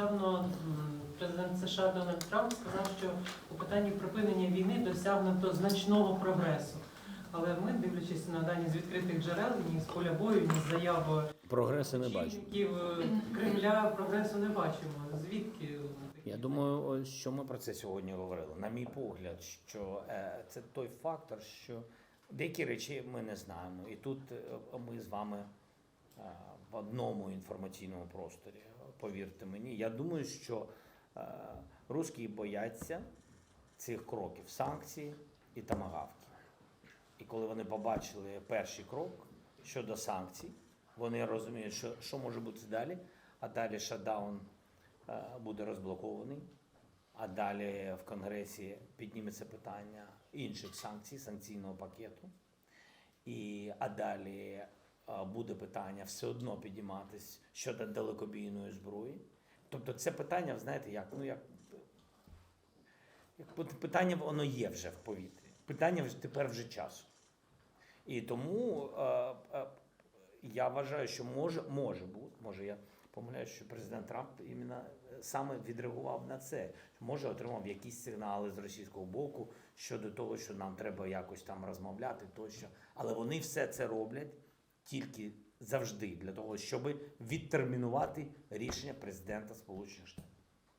нещодавно президент США Дональд Трамп сказав, що у питанні припинення війни досягнуто значного прогресу. Але ми, дивлячись на дані з відкритих джерел, ні з поля бою, ні з заяви Прогресу не очільників е, Кремля прогресу не бачимо. Звідки? Я думаю, що ми про це сьогодні говорили. На мій погляд, що е, це той фактор, що деякі речі ми не знаємо. І тут е, ми з вами в одному інформаційному просторі. Повірте мені, я думаю, що е, русські бояться цих кроків санкцій і тамагавки. І коли вони побачили перший крок щодо санкцій, вони розуміють, що, що може бути далі, а далі шатдаун е, буде розблокований, а далі в Конгресі підніметься питання інших санкцій, санкційного пакету. І, а далі е, буде питання все одно підійматись щодо далекобійної зброї. Тобто це питання, знаєте, як, ну, як, як питання воно є вже в повітрі. Питання вже тепер вже часу. І тому е, е, я вважаю, що може, може бути, може я помиляюсь, що президент Трамп іменно е, саме відреагував на це. Може отримав якісь сигнали з російського боку щодо того, що нам треба якось там розмовляти тощо. Але вони все це роблять тільки завжди для того, щоб відтермінувати рішення президента Сполучених Штатів.